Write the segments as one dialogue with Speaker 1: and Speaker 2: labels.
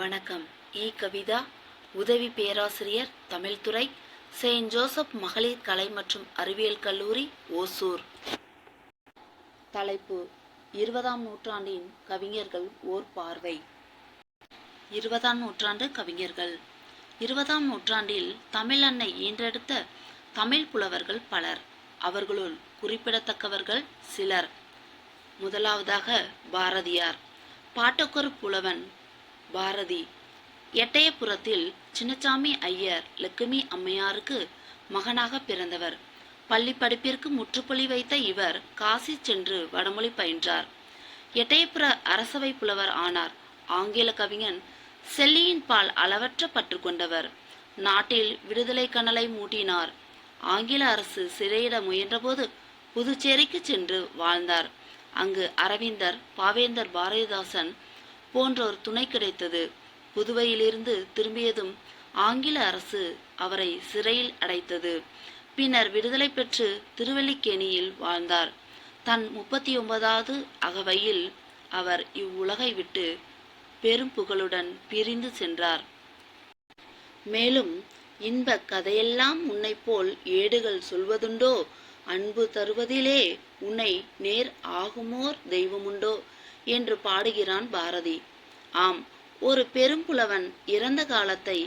Speaker 1: வணக்கம். இ. கவிதா உதவி பேராசிரியர் தமிழ்துறை செயின்ட் ஜோசப் மகளிர் கலை மற்றும் அறிவியல் கல்லூரி ஓசூர். தலைப்பு இருபதாம் நூற்றாண்டின் கவிஞர்கள் ஓர் பார்வை. இருபதாம் நூற்றாண்டு கவிஞர்கள். இருபதாம் நூற்றாண்டில் தமிழ் அன்னை ஈன்றெடுத்த தமிழ் புலவர்கள் பலர். அவர்களுள் குறிப்பிடத்தக்கவர்கள் சிலர். முதலாவதாக பாரதியார். பாட்டக்கொரு புலவன் பாரதி. எட்டயபுரத்தில் சின்னசாமி ஐயர் லட்சுமி அம்மையாருக்கு மகனாக பிறந்தவர். பள்ளி படிப்பிற்கு முற்றுப்புள்ளி வைத்த இவர் காசி சென்று வடமொழி பயின்றார். எட்டயபுர அரசவை புலவர் ஆனார். ஆங்கில கவிஞன் செல்லியின் பால் அளவற்ற பற்று கொண்டவர். நாட்டில் விடுதலை கனலை மூட்டினார். ஆங்கில அரசு சிறையிட முயன்றபோது புதுச்சேரிக்கு சென்று வாழ்ந்தார். அங்கு அரவிந்தர் பாவேந்தர் பாரதிதாசன் போன்றோர் துணை கிடைத்தது. புதுவையிலிருந்து திரும்பியதும் ஆங்கில அரசு அவரை சிறையில் அடைத்தது. பின்னர் விடுதலை பெற்று திருவல்லிக்கேணியில் வாழ்ந்தார். தன் முப்பத்தி ஒன்பதாவது அகவையில் அவர் இவ்வுலகை விட்டு பெரும் புகழுடன் பிரிந்து சென்றார். மேலும் இன்ப கதையெல்லாம் உன்னை போல் ஏடுகள் சொல்வதுண்டோ? அன்பு தருவதிலே உன்னை நேர் ஆகுமோர் தெய்வமுண்டோ? என்று பாடுகிறான் பாரதி. ஆம் ஒரு பெரும்புலவன் இறந்த காலத்தை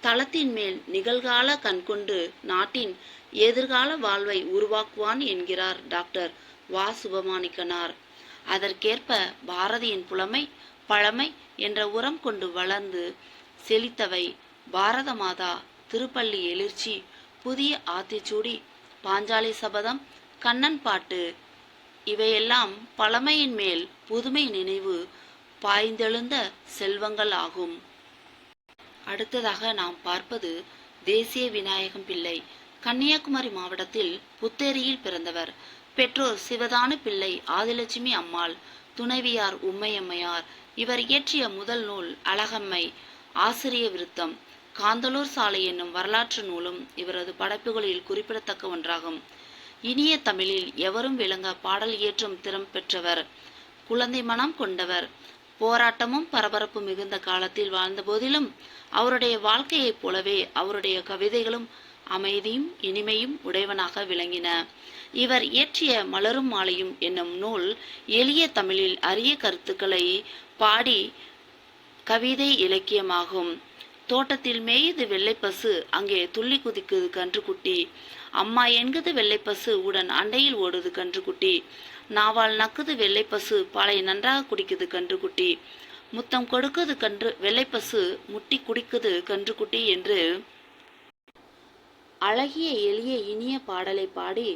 Speaker 1: தளத்தின் மேல் நிகழ்கால கண்கொண்டு நாட்டின் எதிர்கால வாழ்வை உருவாக்குவான் என்கிறார் டாக்டர் வா சுபமானிக்கனார் அதற்கேற்ப பாரதியின் புலமை பழமை என்ற உரம் கொண்டு வளர்ந்து செழித்தவை. பாரத மாதா திருப்பள்ளி எழுச்சி புதிய ஆத்திச்சூடி பாஞ்சாலி சபதம் கண்ணன் பாட்டு இவையெல்லாம் பழமையின் மேல் புதுமை நினைவு பாய்ந்தெழுந்த செல்வங்கள் ஆகும். அடுத்ததாக நாம் பார்ப்பது தேசிய விநாயகம் பிள்ளை. கன்னியாகுமரி மாவட்டத்தில் புத்தேரியில் பிறந்தவர். பெற்றோர் சிவதானு பிள்ளை ஆதிலட்சுமி அம்மாள் துணைவியார் உம்மையம்மையார் இவர் இயற்றிய முதல் நூல் அழகம்மை ஆசிரிய விருத்தம். காந்தலூர் சாலை என்னும் வரலாற்று நூலும் இவரது படைப்புகளில் குறிப்பிடத்தக்க ஒன்றாகும். இனிய தமிழில் எவரும் விளங்க பாடல் இயற்றும் திறம் பெற்றவர் குழந்தை மனம் கொண்டவர். போராட்டமும் பரபரப்பு மிகுந்த காலத்தில் வாழ்ந்த போதிலும் அவருடைய வாழ்க்கையைப் போலவே அவருடைய கவிதைகளும் அமைதியும் இனிமையும் உடையவனாக விளங்கின. இவர் இயற்றிய மலரும் மாலையும் என்னும் நூல் எளிய தமிழில் அரிய கருத்துக்களை பாடி கவிதை இலக்கியமாகும். தோட்டத்தில் மேயுது வெள்ளைப்பசு அங்கே துள்ளி குதிக்குது கன்றுக்குட்டி. அம்மா என்குது வெள்ளைப்பசு உடன் அண்டையில் ஓடுது கன்றுக்குட்டி. நாவால் நக்குது வெள்ளைப்பசு பாலை நன்றாக குடிக்குது கன்றுக்குட்டி. முத்தம் கொடுக்குது கன்று வெள்ளைப்பசு முட்டி குடிக்குது கன்றுக்குட்டி என்று அழகிய எளிய இனிய பாடலை பாடி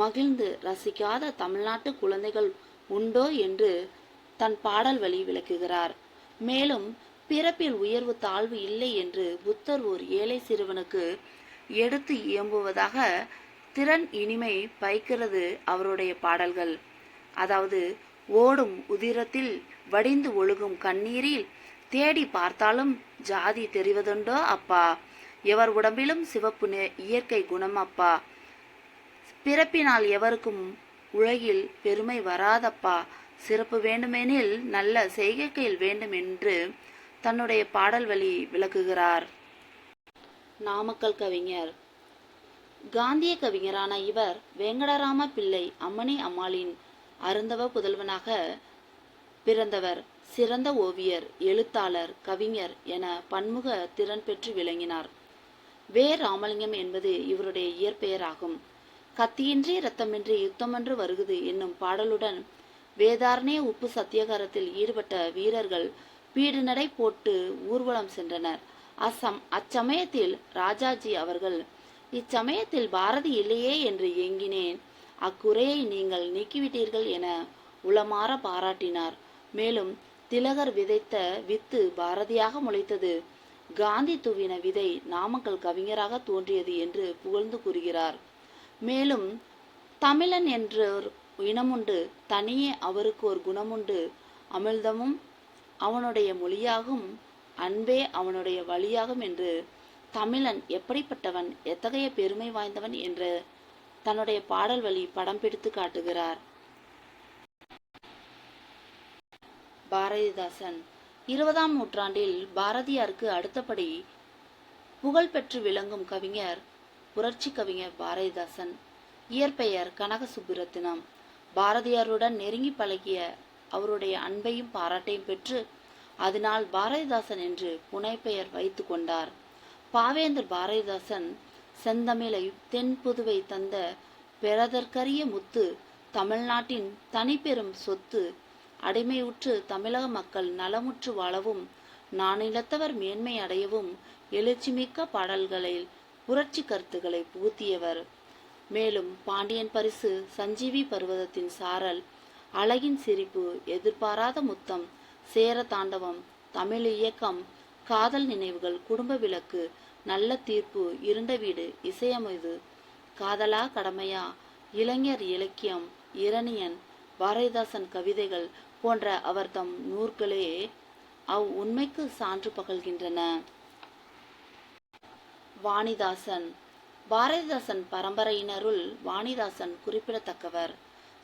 Speaker 1: மகிழ்ந்து ரசிக்காத தமிழ்நாட்டு குழந்தைகள் உண்டோ என்று தன் பாடல் வழி விளக்குகிறார். மேலும் பிறப்பில் உயர்வு தாழ்வு இல்லை என்று புத்தர் ஓர் ஏழை சிறுவனுக்கு எடுத்து இயம்புவதாக திறன் இனிமை பைக்கிறது அவருடைய பாடல்கள். அதாவது ஓடும் உதிரத்தில் வடிந்து ஒழுகும் கண்ணீரில் தேடி பார்த்தாலும் ஜாதி தெரிவதுண்டோ அப்பா? எவர் உடம்பிலும் சிவப்பு நே- இயற்கை குணம் அப்பா? பிறப்பினால் எவருக்கும் உலகில் பெருமை வராதப்பா? சிறப்பு வேண்டுமெனில் நல்ல செய்கைகள் வேண்டும் என்று தன்னுடைய பாடல் வழி விளக்குகிறார். நாமக்கல் கவிஞர். காந்திய கவிஞரான இவர் வெங்கடராம பிள்ளை அம்மணி அம்மாளின் அருந்தவ புதல்வனாக பிறந்தவர். சிறந்த ஓவியர் எழுத்தாளர் கவிஞர் என பன்முக திறன் பெற்று விளங்கினார். வே. ராமலிங்கம் என்பது இவருடைய இயற்பெயராகும். கத்தியின்றி ரத்தமின்றி யுத்தமன்று வருகுது என்னும் பாடலுடன் வேதாரண்ய உப்பு சத்தியாகாரத்தில் ஈடுபட்ட வீரர்கள் பீடு நடை போட்டு ஊர்வலம் சென்றனர். அசம் அச்சமயத்தில் ராஜாஜி அவர்கள் இச்சமயத்தில் பாரதி இல்லையே என்று ஏங்கினேன். அக்குறையை நீங்கள் நீக்கிவிட்டீர்கள் என உளமாற பாராட்டினார். மேலும் திலகர் விதைத்த வித்து பாரதியாக முளைத்தது. காந்தி தூவின விதை நாமக்கல் கவிஞராக தோன்றியது என்று புகழ்ந்து கூறுகிறார். மேலும் தமிழன் என்றோர் இனமுண்டு தனியே அவருக்கு ஒரு குணமுண்டு அமிழ்தமும் அவனுடைய மொழியாகும் அன்பே அவனுடைய வழியாகும் என்று தமிழன் எப்படிப்பட்டவன் எத்தகைய பெருமை வாய்ந்தவன் என்று தன்னுடைய பாடல் வழி படம் பிடித்து காட்டுகிறார். பாரதிதாசன். இருபதாம் நூற்றாண்டில் பாரதியாருக்கு அடுத்தபடி புகழ்பெற்று விளங்கும் கவிஞர் புரட்சி கவிஞர் பாரதிதாசன். இயற்பெயர் கனக சுப்புரத்தினம் பாரதியாருடன் நெருங்கி பழகிய அவருடைய அன்பையும் பாராட்டையும் பெற்று அதனால் பாரதிதாசன் என்று புனைப்பெயர் வைத்து கொண்டார். பாவேந்தர் பாரதிதாசன் செந்தமிழை தென் புதுவை தந்த பெறதற்கரிய முத்து தமிழ்நாட்டின் தனிப்பெரும் சொத்து அடிமையுற்று தமிழக மக்கள் நலமுற்று வாழவும் நானிலத்தவர் மேன்மை அடையவும் எழுச்சிமிக்க பாடல்களில் புரட்சி கருத்துக்களை புகுத்தியவர். மேலும் பாண்டியன் பரிசு சஞ்சீவி பர்வதத்தின் சாரல் அழகின் சிரிப்பு எதிர்பாராத முத்தம் சேர தாண்டவம் தமிழ் இயக்கம் காதல் நினைவுகள் குடும்ப விளக்கு நல்ல தீர்ப்பு இருண்ட வீடு இசையமைது காதலா கடமையா இளைஞர் இலக்கியம் இரணியன் பாரதிதாசன் கவிதைகள் போன்ற அவர் தம் நூற்களே அவ் உண்மைக்கு சான்று பகல்கின்றன. வாணிதாசன். பாரதிதாசன் பரம்பரையினருள் வாணிதாசன் குறிப்பிடத்தக்கவர்.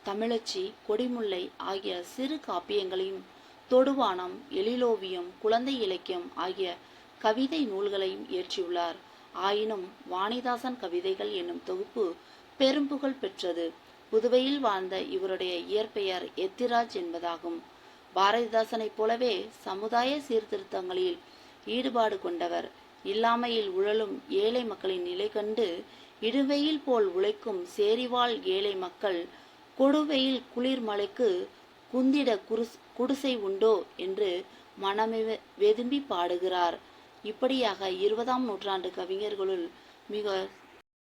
Speaker 1: தமிழச்சி கொடிமுல்லை ஆகிய சிறு காப்பியங்களையும் தொடுவானம் எழிலோவியம் குழந்தை இலக்கியம் ஆகிய கவிதை நூல்களையும் இயற்றியுள்ளார். ஆயினும் வாணிதாசன் கவிதைகள் என்னும் தொகுப்பு பெரும்புகழ் பெற்றது. புதுவையில் வாழ்ந்த இவருடைய இயற்பெயர் எத்திராஜ் என்பதாகும். பாரதிதாசனைப் போலவே சமுதாய சீர்திருத்தங்களில் ஈடுபாடு கொண்டவர். இல்லாமையில் உழலும் ஏழை மக்களின் நிலை கண்டு இடுவெயில் போல் உழைக்கும் சேரிவாழ் ஏழை மக்கள் கொடுவெயில் குளிர் மலைக்கு குந்திட குருஸ் குடிசை உண்டோ என்று மனமே வெதும்பி பாடுகிறார். இப்படியாக இருபதாம் நூற்றாண்டு கவிஞர்களுள் மிக